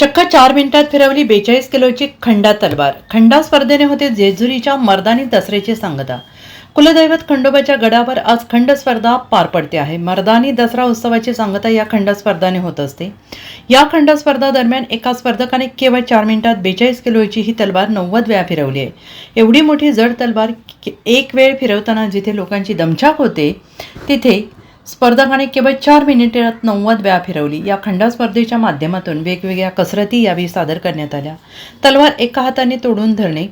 चक्क चार मिनिटात फिरवली बेचाळीस किलोची खंडा तलवार. खंडा स्पर्धेने होते जेजुरीच्या मर्दानी दसऱ्याची सांगता. कुलदैवत खंडोबाच्या गडावर आज खंड स्पर्धा पार पडते आहे. मर्दानी दसरा उत्सवाची सांगता या खंड स्पर्धाने होत असते. या खंड स्पर्धा दरम्यान एका स्पर्धकाने केवळ चार मिनिटात बेचाळीस किलोची ही तलवार नव्वद वेळा फिरवली आहे. एवढी मोठी जड तलवार के- एक वेळ फिरवताना जिथे लोकांची दमछाक होते तिथे स्पर्धकाने केवळ चार मिनिटात नव्वद वेळा फिरवली. या खंडा स्पर्धेच्या माध्यमातून वेगवेगळ्या कसरती यावेळी सादर करण्यात आल्या. तलवार एका हाताने तोडून धरणे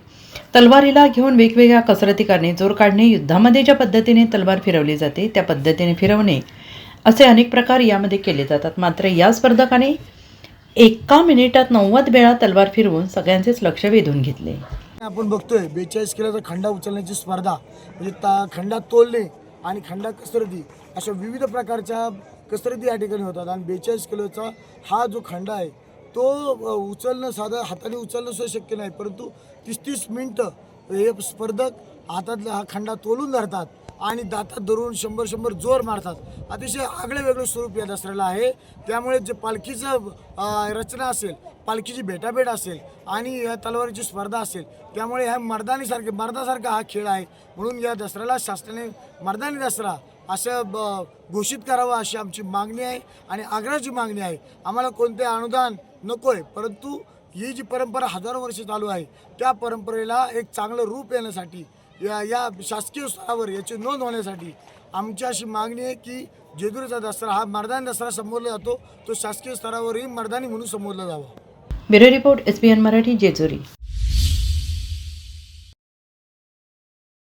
तलवारीला घेऊन वेगवेगळ्या कसरती करणे जोर काढणे युद्धामध्ये ज्या पद्धतीने तलवार फिरवली जाते त्या पद्धतीने फिरवणे असे अनेक प्रकार यामध्ये केले जातात. मात्र या स्पर्धकाने एका मिनिटात नव्वद वेळा तलवार फिरवून सगळ्यांचेच लक्ष वेधून घेतले. आपण बघतोय बेचाळीस किलोचा खंडा उचलण्याची स्पर्धा म्हणजे खंडा तोलणे आणि खंडा कसरती अशा विविध प्रकारच्या कसरती या ठिकाणी होतात. आणि बेचाळीस किलोचा हा जो खंडा आहे तो उचलणं साधं हाताने उचलणं सुद्धा शक्य नाही. परंतु तीस तीस मिनटं हे स्पर्धक हातातला हा खंडा तोलून धरतात आणि दातात धरून शंभर शंभर जोर मारतात. अतिशय आगळे वेगळे स्वरूप या दसऱ्याला आहे. त्यामुळे जे पालखीचं रचना असेल पालखीची भेटाभेट असेल आणि या तलवारीची स्पर्धा असेल त्यामुळे ह्या मर्दानीसारखे मर्दासारखा हा खेळ आहे. म्हणून या दसऱ्याला शासनाने मर्दानी दसरा असं ब- घोषित करावं अशी आमची मागणी आहे आणि आग्रहाची मागणी आहे. आम्हाला कोणते अनुदान नको आहे परंतु ही जी परंपरा हजारो वर्ष चालू आहे त्या परंपरेला एक चांगलं रूप येण्यासाठी या या शासकीय स्तरावर याची नोंद होण्यासाठी आमची अशी मागणी आहे की जेजुरीचा दसरा हा मर्दानी दसरा संबोधला जातो. तो शासकीय स्तरावरही मर्दानी म्हणून संबोधला जावा. Bureau report S Marathi Jejuri.